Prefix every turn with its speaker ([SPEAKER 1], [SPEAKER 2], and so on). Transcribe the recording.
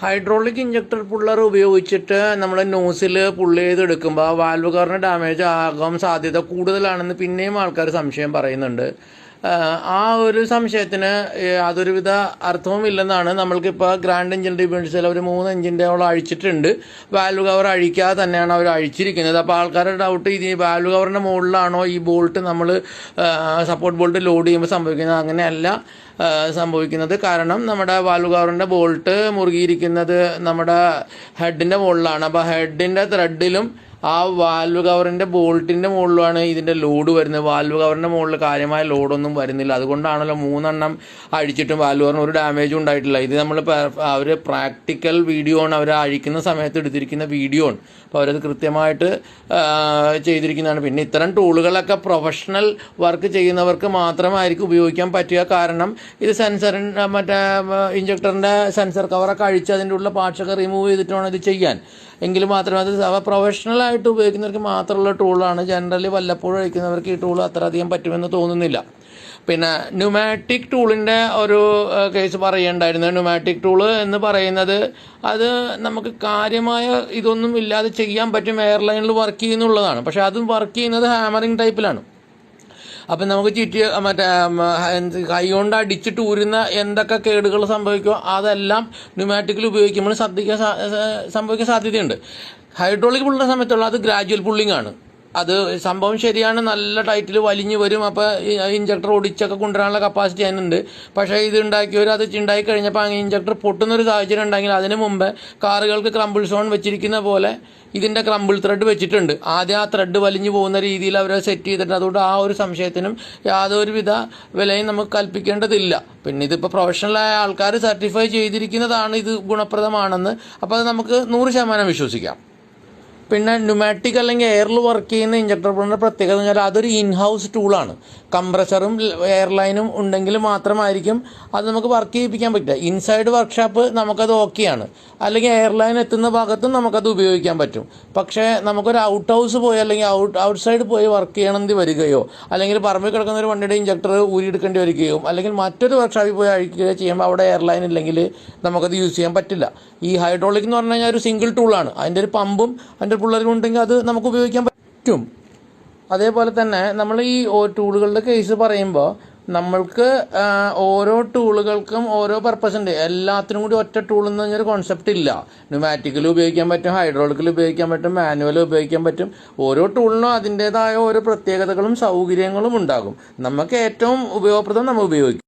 [SPEAKER 1] Hydraulic injector puller ഉപയോഗിച്ചിട്ട് നമ്മൾ nozzle പുള്ളി ചെയ്തെടുക്കുമ്പോൾ വാൽവ് കവറിന് ഡാമേജ് ആകാൻ സാധ്യത കൂടുതലാണെന്ന് പിന്നെയും ആൾക്കാർ സംശയം പറയുന്നുണ്ട്. ആ ഒരു സംശയത്തിന് അതൊരുവിധ അർത്ഥവും ഇല്ലെന്നാണ് നമ്മൾക്കിപ്പോൾ ഗ്രാൻഡ് എഞ്ചിൻ ഡിബേഴ്സിൽ അവർ മൂന്ന് എഞ്ചിന്റെയോളം അഴിച്ചിട്ടുണ്ട്. വാൽവ് കവർ അഴിക്കാതെ തന്നെയാണ് അവർ അഴിച്ചിരിക്കുന്നത്. അപ്പോൾ ആൾക്കാരുടെ ഡൗട്ട് ഇത് വാൽവ് കവറിന്റെ മുകളിലാണോ ഈ ബോൾട്ട് നമ്മൾ സപ്പോർട്ട് ബോൾട്ട് ലോഡ് ചെയ്യുമ്പോൾ സംഭവിക്കുന്നത്? അങ്ങനെയല്ല സംഭവിക്കുന്നത്. കാരണം നമ്മുടെ വാൽവ് കവറിന്റെ ബോൾട്ട് മുറുകിയിരിക്കുന്നത് നമ്മുടെ ഹെഡിന്റെ മുകളിലാണ്. അപ്പോൾ ഹെഡിന്റെ ത്രെഡിലും ആ വാൽവ് കവറിന്റെ ബോൾട്ടിന്റെ മുകളിലാണ് ഇതിന്റെ ലോഡ് വരുന്നത്. വാൽവ് കവറിന്റെ മുകളിൽ കാര്യമായ ലോഡൊന്നും വരുന്നില്ല. അതുകൊണ്ടാണല്ലോ മൂന്നെണ്ണം അഴിച്ചിട്ടും വാൽവ് കവറിന് ഒരു ഡാമേജും ഉണ്ടായിട്ടില്ല. ഇത് നമ്മൾ അവർ പ്രാക്ടിക്കൽ വീഡിയോ ആണ്. അവർ അഴിക്കുന്ന സമയത്ത് എടുത്തിരിക്കുന്ന വീഡിയോ ആണ്. അപ്പോൾ അവരത് കൃത്യമായിട്ട് ചെയ്തിരിക്കുന്നതാണ്. പിന്നെ ഇത്തരം ടൂളുകളൊക്കെ പ്രൊഫഷണൽ വർക്ക് ചെയ്യുന്നവർക്ക് മാത്രമായിരിക്കും ഉപയോഗിക്കാൻ പറ്റുക. കാരണം ഇത് സെൻസറിന്റെ മറ്റേ ഇഞ്ചക്ടറിന്റെ സെൻസർ കവറൊക്കെ അഴിച്ച് അതിന്റെ ഉള്ള പാർട്സൊക്കെ റിമൂവ് ചെയ്തിട്ടാണ് ഇത് ചെയ്യാൻ. എങ്കിൽ മാത്രമേ അത് അവ പ്രൊഫഷണലായിട്ട് ഉപയോഗിക്കുന്നവർക്ക് മാത്രമുള്ള ടൂളാണ് ജനറലി വല്ലപ്പോഴും അഴിക്കുന്നവർക്ക് ഈ ടൂൾ അത്ര അധികം പറ്റുമെന്ന് തോന്നുന്നില്ല. പിന്നെ ന്യൂമാറ്റിക് ടൂളിന്റെ ഒരു കേസ് പറയുണ്ടായിരുന്നു. ന്യൂമാറ്റിക് ടൂൾ എന്ന് പറയുന്നത് അത് നമുക്ക് കാര്യമായ ഇതൊന്നും ഇല്ലാതെ ചെയ്യാൻ പറ്റും. എയർലൈനിൽ വർക്ക് ചെയ്യുന്നുള്ളതാണ്. പക്ഷേ അതും വർക്ക് ചെയ്യുന്നത് ഹാമറിങ് ടൈപ്പിലാണ് അപ്പം നമുക്ക് ചുറ്റി മറ്റേ കൈ കൊണ്ട് അടിച്ചിട്ട് ഊരുന്ന എന്തൊക്കെ കേടുകൾ സംഭവിക്കുമോ അതെല്ലാം ന്യൂമാറ്റിക്കിൽ ഉപയോഗിക്കുമ്പോൾ ശ്രദ്ധിക്കാൻ സംഭവിക്കാൻ സാധ്യതയുണ്ട്. ഹൈഡ്രോളിക് പുള്ളുന്ന സമയത്തുള്ള അത് ഗ്രാജുവൽ പുള്ളിംഗ് ആണ്. അത് സംഭവം ശരിയാണ്. നല്ല ടൈറ്റിൽ വലിഞ്ഞു വരും. അപ്പോൾ ഇഞ്ചക്ടർ ഒടിച്ചൊക്കെ കൊണ്ടുവരാനുള്ള കപ്പാസിറ്റി അതിനുണ്ട്. പക്ഷേ ഇത് ഉണ്ടാക്കിയവർ അത് ഉണ്ടായി കഴിഞ്ഞപ്പോൾ അങ്ങനെ ഇഞ്ചക്ടർ പൊട്ടുന്നൊരു സാഹചര്യം ഉണ്ടെങ്കിൽ അതിന് മുമ്പ് കാറുകൾക്ക് ക്രമ്പിൾ സോൺ വെച്ചിരിക്കുന്ന പോലെ ഇതിന്റെ ക്രമ്പിൾ ത്രെഡ് വെച്ചിട്ടുണ്ട്. ആദ്യം ആ ത്രെഡ് വലിഞ്ഞു പോകുന്ന രീതിയിൽ അവർ സെറ്റ് ചെയ്തിട്ടുണ്ട് അതുകൊണ്ട് ആ ഒരു സംശയത്തിനും യാതൊരുവിധ വിലയും നമുക്ക് കൽപ്പിക്കേണ്ടതില്ല. പിന്നെ ഇതിപ്പോൾ പ്രൊഫഷണലായ ആൾക്കാർ സർട്ടിഫൈ ചെയ്തിരിക്കുന്നതാണ് ഇത് ഗുണപ്രദമാണെന്ന്. അപ്പോൾ അത് നമുക്ക് നൂറ് ശതമാനം വിശ്വസിക്കാം. പിന്നെ ന്യൂമാറ്റിക് അല്ലെങ്കിൽ എയറിൽ വർക്ക് ചെയ്യുന്ന ഇഞ്ചക്ടർ പ്ലറിന്റെ പ്രത്യേകത എന്ന് പറഞ്ഞാൽ അതൊരു ഇൻഹൗസ് ടൂളാണ് കംപ്രസറും എയർലൈനും ഉണ്ടെങ്കിൽ മാത്രമായിരിക്കും അത് നമുക്ക് വർക്ക് ചെയ്യിപ്പിക്കാൻ പറ്റുക. ഇൻസൈഡ് വർക്ക്ഷോപ്പ് നമുക്കത് ഓക്കെയാണ് അല്ലെങ്കിൽ എയർലൈൻ എത്തുന്ന ഭാഗത്തും നമുക്കത് ഉപയോഗിക്കാൻ പറ്റും. പക്ഷേ നമുക്കൊരു ഔട്ട് ഹൗസ് പോയി അല്ലെങ്കിൽ ഔട്ട് ഔട്ട് സൈഡ് പോയി വർക്ക് ചെയ്യണമെങ്കിൽ വരികയോ അല്ലെങ്കിൽ പറമ്പിൽ കിടക്കുന്ന ഒരു വണ്ടിയുടെ ഇഞ്ചക്ടർ ഊരിയെടുക്കേണ്ടി വരികയോ അല്ലെങ്കിൽ മറ്റൊരു വർക്ക്ഷോപ്പിൽ പോയി അഴിക്കുകയോ ചെയ്യുമ്പോൾ അവിടെ എയർലൈൻ ഇല്ലെങ്കിൽ നമുക്കത് യൂസ് ചെയ്യാൻ പറ്റില്ല. ഈ ഹൈഡ്രോളിക് എന്ന് പറഞ്ഞു കഴിഞ്ഞാൽ ഒരു സിംഗിൾ ടൂളാണ് അതിന്റെ ഒരു പമ്പും അതിന്റെ പിള്ളേരും ഉണ്ടെങ്കിൽ അത് നമുക്ക് ഉപയോഗിക്കാൻ പറ്റും. അതേപോലെ തന്നെ നമ്മൾ ഈ ടൂളുകളുടെ കേസ് പറയുമ്പോൾ നമ്മൾക്ക് ഓരോ ടൂളുകൾക്കും ഓരോ പർപ്പസ് ഉണ്ട്. എല്ലാത്തിനും കൂടി ഒറ്റ ടൂൾ എന്ന് പറഞ്ഞൊരു കോൺസെപ്റ്റ് ഇല്ല. ന്യൂമാറ്റിക്കൽ ഉപയോഗിക്കാൻ പറ്റും ഹൈഡ്രോളിക്കൽ ഉപയോഗിക്കാൻ പറ്റും മാനുവൽ ഉപയോഗിക്കാൻ പറ്റും. ഓരോ ടൂളിനും അതിന്റെതായ ഓരോ പ്രത്യേകതകളും സൗകര്യങ്ങളും ഉണ്ടാകും. നമുക്ക് ഏറ്റവും ഉപയോഗപ്രദം നമ്മൾ ഉപയോഗിക്കും.